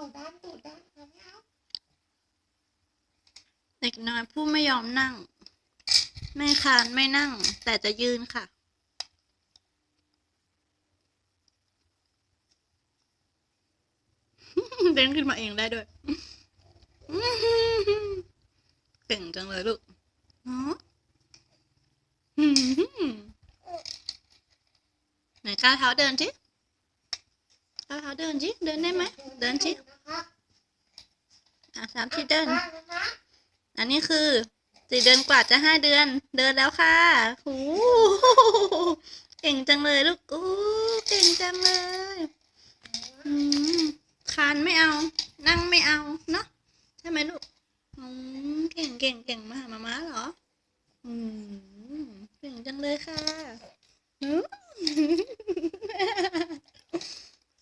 เอาด้านตูดด้านเอาไม่เอาเด็กน้อยผู้ไม่ยอมนั่ง ไม่คานไม่นั่ง แต่จะยืนค่ะ เด้นขึ้นมาเองได้ด้วยเก่งจังเลยลูกเนาะไหนก้าวเท้าเดินสิก้าวเท้าเดินสิเดินได้ไหมเดินสิ อะสามทีเดินได้นะคะอันนี้คือสี่เดือนกว่าจะห้าเดือน เดินแล้วค่ะโอ้เก่งจังเลยลูกอู้เก่งจังเลยอืมคานไม่เอา นั่งไม่เอาเนาะใช่ไหมลูกอืมเก่งเก่งเก่งมาหามาม้าเหรอ อืมเก่งจังเลยค่ะอืม